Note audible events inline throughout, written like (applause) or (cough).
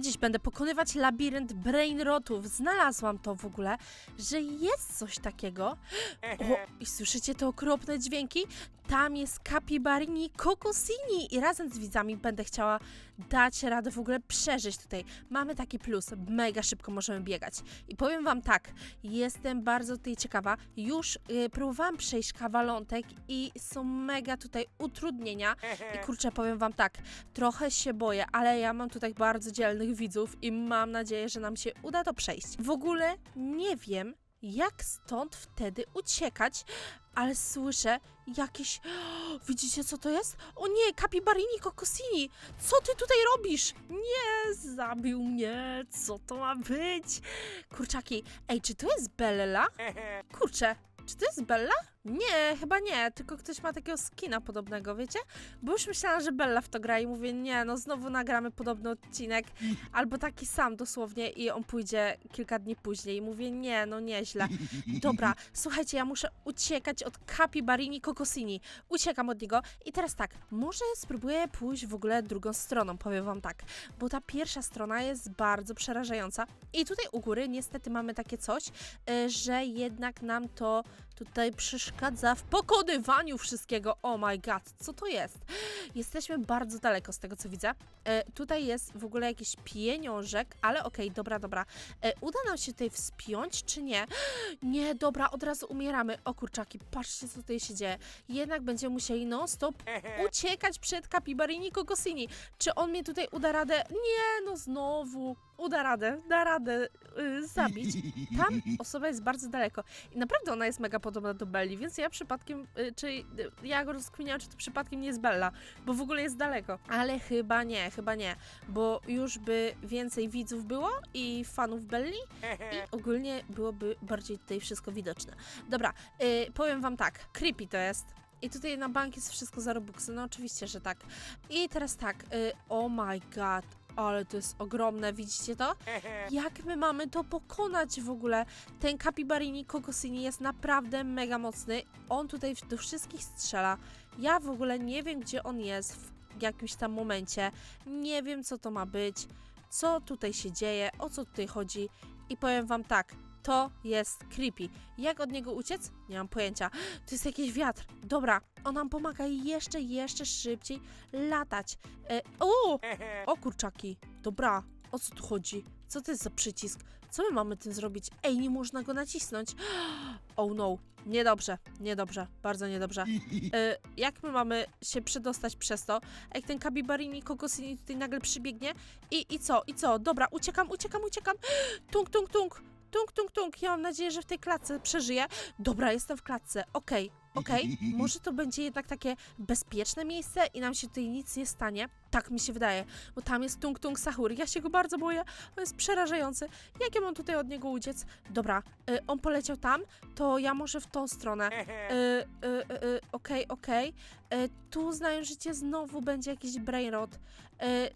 Dziś będę pokonywać labirynt brainrotów. Znalazłam to w ogóle, że jest coś takiego. O, i słyszycie te okropne dźwięki? Tam jest Capibarini Kokosini i razem z widzami będę chciała dać radę w ogóle przeżyć tutaj. Mamy taki plus, mega szybko możemy biegać. I powiem wam tak, jestem bardzo tutaj ciekawa. Już y, próbowałam przejść kawalątek i są mega tutaj utrudnienia. I (laughs) kurczę, powiem wam tak, trochę się boję, ale ja mam tutaj bardzo dzielnych widzów i mam nadzieję, że nam się uda to przejść. W ogóle nie wiem, jak stąd wtedy uciekać, ale słyszę jakieś... (gasps) Widzicie, co to jest? O nie, Capibarini Kokosini! Co ty tutaj robisz? Nie, zabił mnie! Co to ma być? Kurczaki, ej, czy to jest Bella? (laughs) Kurczę, czy to jest Bella? Nie, chyba nie, tylko ktoś ma takiego skina podobnego, wiecie? Bo już myślałam, że Bella w to gra i mówię, nie, no znowu nagramy podobny odcinek, (laughs) albo taki sam dosłownie i on pójdzie kilka dni później i mówię, nie, no nieźle. (laughs) Dobra, słuchajcie, ja muszę uciekać od Capibarini Kokosini. Uciekam od niego i teraz tak, może spróbuję pójść w ogóle drugą stroną, powiem wam tak, bo ta pierwsza strona jest bardzo przerażająca i tutaj u góry niestety mamy takie coś, y, że jednak nam to tutaj przeszkadza w pokonywaniu wszystkiego. Oh my god, co to jest? Jesteśmy bardzo daleko z tego, co widzę. E, tutaj jest w ogóle jakiś pieniążek, ale okej, dobra, dobra. E, uda nam się tutaj wspiąć, czy nie? (gasps) Nie, dobra, od razu umieramy. O kurczaki, patrzcie, co tutaj się dzieje. Jednak będziemy musieli non-stop (laughs) uciekać przed Capibarini Kokosini. Czy on mnie tutaj uda radę? Nie, no znowu. Uda radę, da radę y, zabić. Tam (laughs) osoba jest bardzo daleko. I naprawdę ona jest mega podobna do Belli, więc ja przypadkiem, y, czy y, ja go rozkminiałam, czy to przypadkiem nie jest Bella, bo w ogóle jest daleko. Ale chyba nie, chyba nie, bo już by więcej widzów było i fanów Belli i (laughs) ogólnie byłoby bardziej tutaj wszystko widoczne. Dobra, y, powiem wam tak, creepy to jest. I tutaj na bank jest wszystko za Robuxy, no oczywiście, że tak. I teraz tak, y, oh my god, ale to jest ogromne, widzicie to? (laughs) Jak my mamy to pokonać w ogóle? Ten Capibarini Kokosini jest naprawdę mega mocny. On tutaj do wszystkich strzela. Ja w ogóle nie wiem, gdzie on jest w jakimś tam momencie. Nie wiem, co to ma być, co tutaj się dzieje, o co tutaj chodzi. I powiem wam tak, to jest creepy. Jak od niego uciec? Nie mam pojęcia. To jest jakiś wiatr. Dobra, on nam pomaga jeszcze, jeszcze szybciej latać. E, o! O kurczaki, dobra, o co tu chodzi? Co to jest za przycisk? Co my mamy tym zrobić? Ej, nie można go nacisnąć. (gasps) Oh no, niedobrze, niedobrze, bardzo niedobrze. (laughs) E, jak my mamy się przedostać przez to? Jak ten Kabibarini Kokosini tutaj nagle przybiegnie i, i co, i co? Dobra, uciekam, uciekam, uciekam. (gasps) Tung, tung, tung. Tung, tung, tung. Ja mam nadzieję, że w tej klatce przeżyję. Dobra, jestem w klatce. Okej, okej. (laughs) Może to będzie jednak takie bezpieczne miejsce i nam się tutaj nic nie stanie. Tak mi się wydaje, bo tam jest Tung Tung Sahur. Ja się go bardzo boję. On jest przerażający. Jak ja mam tutaj od niego uciec? Dobra, y, on poleciał tam, to ja może w tą stronę. (laughs) Y, y, y, y, Okej, okej. Y, Tu znają życie, znowu będzie jakiś brainrot. Y,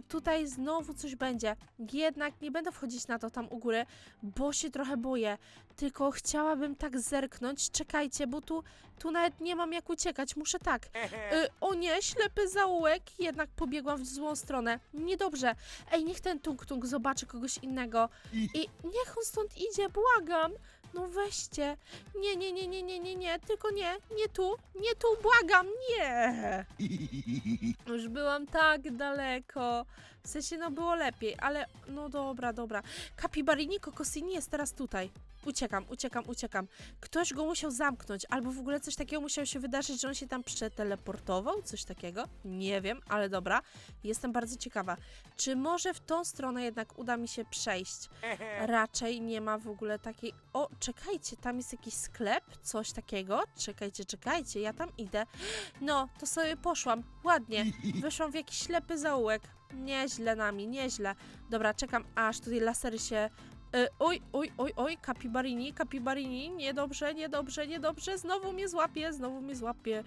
Tutaj znowu coś będzie. Jednak nie będę wchodzić na to tam u góry, bo się trochę boję. Tylko chciałabym tak zerknąć. Czekajcie, bo tu, tu nawet nie mam jak uciekać. Muszę tak. (laughs) Y, o nie, ślepy zaułek. Jednak pobiegłam w złą stronę. Niedobrze. Ej, niech ten tung tung zobaczy kogoś innego. I niech on stąd idzie, błagam. No weźcie. Nie, nie, nie, nie, nie, nie, nie. Tylko nie. Nie tu. Nie tu, błagam. Nie. (laughs) Już byłam tak daleko. W sensie, no było lepiej, ale no dobra, dobra. Capibarini Kokosini jest teraz tutaj. Uciekam, uciekam, uciekam. Ktoś go musiał zamknąć, albo w ogóle coś takiego musiało się wydarzyć, że on się tam przeteleportował, coś takiego. Nie wiem, ale dobra. Jestem bardzo ciekawa. Czy może w tą stronę jednak uda mi się przejść? (laughs) Raczej nie ma w ogóle takiej... O, czekajcie, tam jest jakiś sklep, coś takiego. Czekajcie, czekajcie, ja tam idę. No, to sobie poszłam. Ładnie. (laughs) Wyszłam w jakiś ślepy zaułek. Nieźle nami, nieźle. Dobra, czekam, aż tutaj lasery się... Y, oj, oj, oj, oj, kapibarini, kapibarini, niedobrze, niedobrze, niedobrze, znowu mnie złapie, znowu mnie złapie.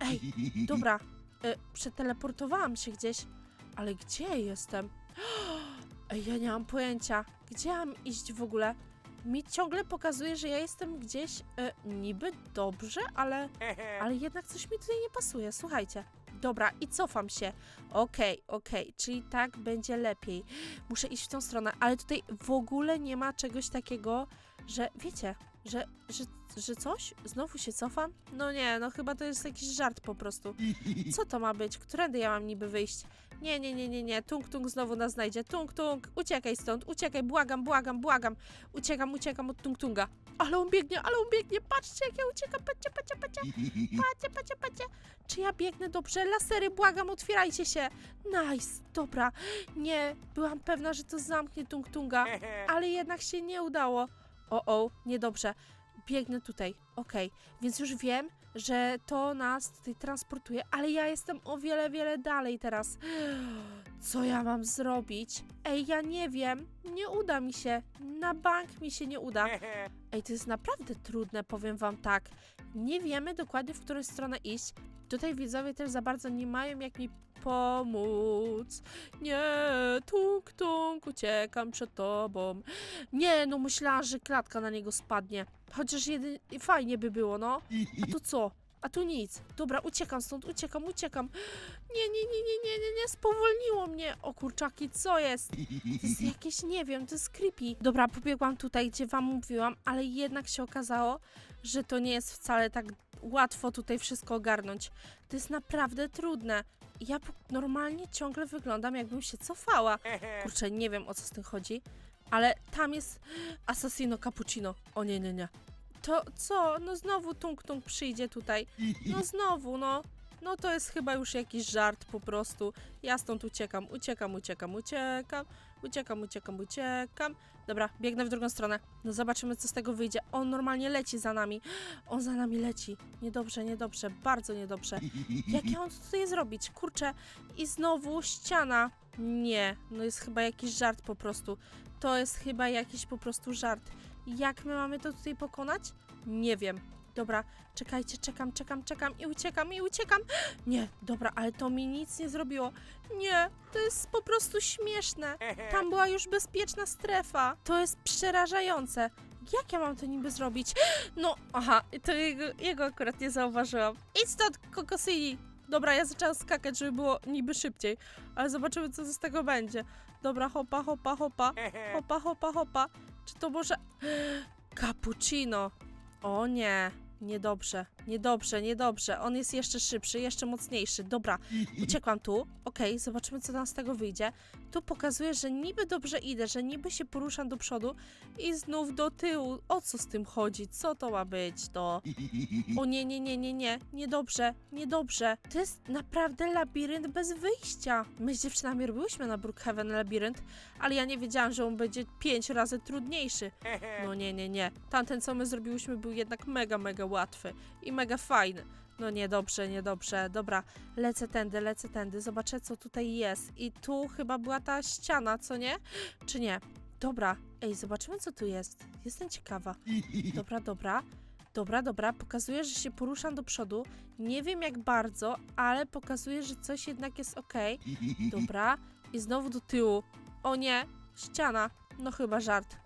Ej, dobra, y, przeteleportowałam się gdzieś, ale gdzie jestem? (gasps) Ej, ja nie mam pojęcia, gdzie mam iść w ogóle? Mi ciągle pokazuje, że ja jestem gdzieś y, niby dobrze, ale, (laughs) ale jednak coś mi tutaj nie pasuje. Słuchajcie, Dobra, i cofam się. Okej, okej, czyli tak będzie lepiej. Muszę iść w tą stronę, ale tutaj w ogóle nie ma czegoś takiego, że wiecie, że, że, że coś? Znowu się cofam? No nie, no chyba to jest jakiś żart po prostu. Co to ma być? Którędy ja mam niby wyjść? Nie, nie, nie, nie, nie. Tung Tung znowu nas znajdzie. Tung Tung, uciekaj stąd, uciekaj, błagam, błagam, błagam. Uciekam, uciekam od Tung Tunga. Ale on biegnie, ale on biegnie. Patrzcie, jak ja uciekam. Patrzcie, patrzcie, patrzcie. Patrzcie, patrzcie, patrzcie. Czy ja biegnę dobrze? Lasery, błagam, otwierajcie się. Nice, dobra. Nie, byłam pewna, że to zamknie Tung Tunga, (laughs) ale jednak się nie udało. O, o, niedobrze. Biegnę tutaj, okej. Więc już wiem, że to nas tutaj transportuje, ale ja jestem o wiele, wiele dalej teraz. (gasps) Co ja mam zrobić? Ej, ja nie wiem. Nie uda mi się. Na bank mi się nie uda. (laughs) Ej, to jest naprawdę trudne, powiem wam tak. Nie wiemy dokładnie, w którą stronę iść. Tutaj widzowie też za bardzo nie mają jak mi pomóc. Nie, tung, tung, uciekam przed tobą. Nie, no myślałam, że klatka na niego spadnie. Chociaż jeden... fajnie by było, no. A tu co? A tu nic. Dobra, uciekam stąd, uciekam, uciekam. Nie, nie, nie, nie, nie, nie, nie, spowolniło mnie. O kurczaki, co jest? To jest jakieś, nie wiem, to jest creepy. Dobra, pobiegłam tutaj, gdzie wam mówiłam, ale jednak się okazało, że to nie jest wcale tak łatwo tutaj wszystko ogarnąć. To jest naprawdę trudne. Ja normalnie ciągle wyglądam, jakbym się cofała. Kurczę, nie wiem o co z tym chodzi, ale tam jest Assassino Cappuccino. O nie, nie, nie. To co? No znowu Tung Tung przyjdzie tutaj. No (laughs) znowu, no. No to jest chyba już jakiś żart po prostu. Ja stąd uciekam, uciekam, uciekam, uciekam, uciekam, uciekam, uciekam. Dobra, biegnę w drugą stronę. No zobaczymy, co z tego wyjdzie. On normalnie leci za nami. On za nami leci. Niedobrze, niedobrze, bardzo niedobrze. Jak ja mam to tutaj zrobić? Kurczę, i znowu ściana. Nie, no jest chyba jakiś żart po prostu. To jest chyba jakiś po prostu żart. Jak my mamy to tutaj pokonać? Nie wiem. Dobra, czekajcie, czekam, czekam, czekam i uciekam, i uciekam. Nie, dobra, ale to mi nic nie zrobiło. Nie, to jest po prostu śmieszne. Tam była już bezpieczna strefa. To jest przerażające. Jak ja mam to niby zrobić? No, aha, to jego, jego akurat nie zauważyłam. Idź stąd, Kokosini! Dobra, ja zaczęłam skakać, żeby było niby szybciej, ale zobaczymy, co z tego będzie. Dobra, hopa, hopa, hopa, hopa, hopa, hopa. Czy to może... (gasps) Cappuccino. O nie, niedobrze, niedobrze, niedobrze. On jest jeszcze szybszy, jeszcze mocniejszy. Dobra, uciekłam tu. Okej, zobaczymy, co nam z tego wyjdzie. Tu pokazuje, że niby dobrze idę, że niby się poruszam do przodu i znów do tyłu. O co z tym chodzi? Co to ma być? To... O nie, nie, nie, nie, nie. Niedobrze, niedobrze. To jest naprawdę labirynt bez wyjścia. My z dziewczynami robiłyśmy na Brookhaven labirynt, ale ja nie wiedziałam, że on będzie pięć razy trudniejszy. (laughs) No nie, nie, nie. Tamten, co my zrobiłyśmy, był jednak mega, mega łatwy i mega fajny. No niedobrze, niedobrze. Dobra, lecę tędy, lecę tędy. Zobaczę, co tutaj jest. I tu chyba była ta ściana, co nie? Czy nie? Dobra, ej, zobaczymy, co tu jest. Jestem ciekawa. (laughs) Dobra, dobra. Dobra, dobra, pokazuje, że się poruszam do przodu. Nie wiem jak bardzo, ale pokazuje, że coś jednak jest ok. (laughs) Dobra, i znowu do tyłu. O nie, ściana. No chyba żart.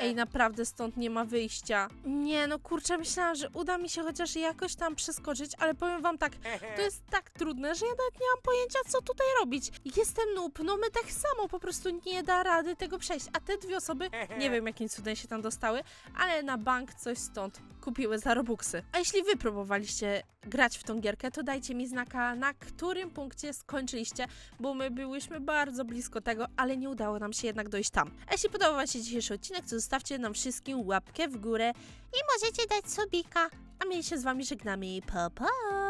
Ej, naprawdę stąd nie ma wyjścia. Nie, no kurczę, myślałam, że uda mi się chociaż jakoś tam przeskoczyć, ale powiem wam tak, to jest tak trudne, że ja nawet nie mam pojęcia, co tutaj robić. Jestem noob, no my tak samo po prostu nie da rady tego przejść, a te dwie osoby, nie wiem jakim cudem się tam dostały, ale na bank coś stąd kupiły za robuxy. A jeśli wy próbowaliście grać w tą gierkę, to dajcie mi znaka, na którym punkcie skończyliście, bo my byłyśmy bardzo blisko tego, ale nie udało nam się jednak dojść tam. A jeśli podobał wam się dzisiejszy odcinek, to zostawcie nam wszystkim łapkę w górę i możecie dać subika. A my się z wami żegnamy. Pa, pa!